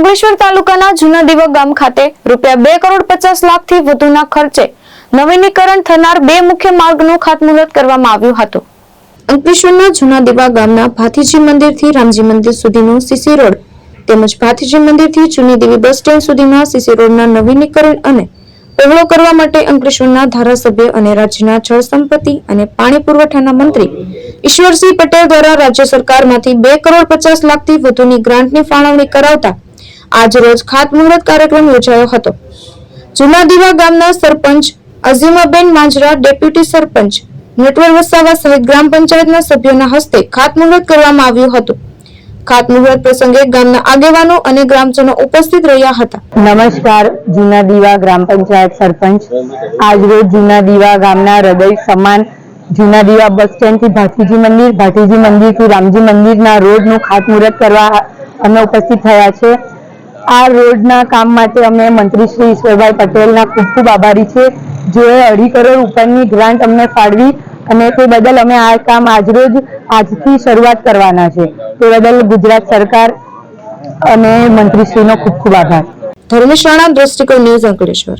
અંકલેશ્વર તાલુકાના જૂના દીવા ગામ ખાતે રૂપિયા બે કરોડ પચાસ લાખથી વધુના ખર્ચે નવીનીકરણ થનાર બે મુખ્ય માર્ગનું ખાતમુહૂર્ત કરવામાં આવ્યું હતું. અંકલેશ્વરના જૂના દીવા ગામના ભાથીજી મંદિરથી રામજી મંદિર સુધીનો સીસી રોડ તેમજ ભાથીજી મંદિરથી જૂની દેવી બસ સ્ટેન્ડ સુધીના સીસી રોડના નવીનીકરણ અને પહોળો કરવા માટે અંકલેશ્વરના ધારાસભ્ય અને રાજ્યના જળ સંપત્તિ અને પાણી પુરવઠાના મંત્રી ઈશ્વરસિંહ પટેલ દ્વારા રાજ્ય સરકારમાંથી બે કરોડ પચાસ લાખથી વધુની ગ્રાન્ટની ફાળવણી કરાવતા આજ રોજ ખાતમુહૂર્ત કાર્યક્રમ યોજાયો હતો. જૂના ગામના સરપંચ અઝીમાબેન માંજરા, ડેપ્યુટી સરપંચ નટવર વસાવા સહિત ગ્રામ પંચાયતના સભ્યોના હસ્તે ખાતમુહૂર્ત કરવામાં આવ્યું હતું. ખાતમુહૂર્ત પ્રસંગે ગામના આગેવાનો અને ગ્રામજનો ઉપસ્થિત રહ્યા હતા. નમસ્કાર જૂના દીવા ગ્રામ પંચાયત સરપંચ. આજરોજ જૂના દીવા ગામના હૃદય સમાન જૂના દીવા બસ સ્ટેન્ડથી ભાતીજી મંદિર ભાતીજી મંદિરથી રામજી મંદિરના રોડનું ખાતમુહૂર્ત કરવા અમે ઉપસ્થિત થયા છે. આ રોડના કામ માટે અમે મંત્રી શ્રી ઈશ્વરભાઈ પટેલના ખૂબ ખૂબ આભારી છે જેઓએ અઢી કરોડ ઉપરની ગ્રાન્ટ અમને ફાળવી અને તે બદલ અમે આ કામ આજરોજ આજથી શરૂઆત કરવાના છે. તે બદલ ગુજરાત સરકાર અને મંત્રીશ્રીનો ખૂબ ખૂબ આભાર. ધર્મેશ રાણા, દ્રષ્ટિકોણ ન્યૂઝ અંકલેશ્વર.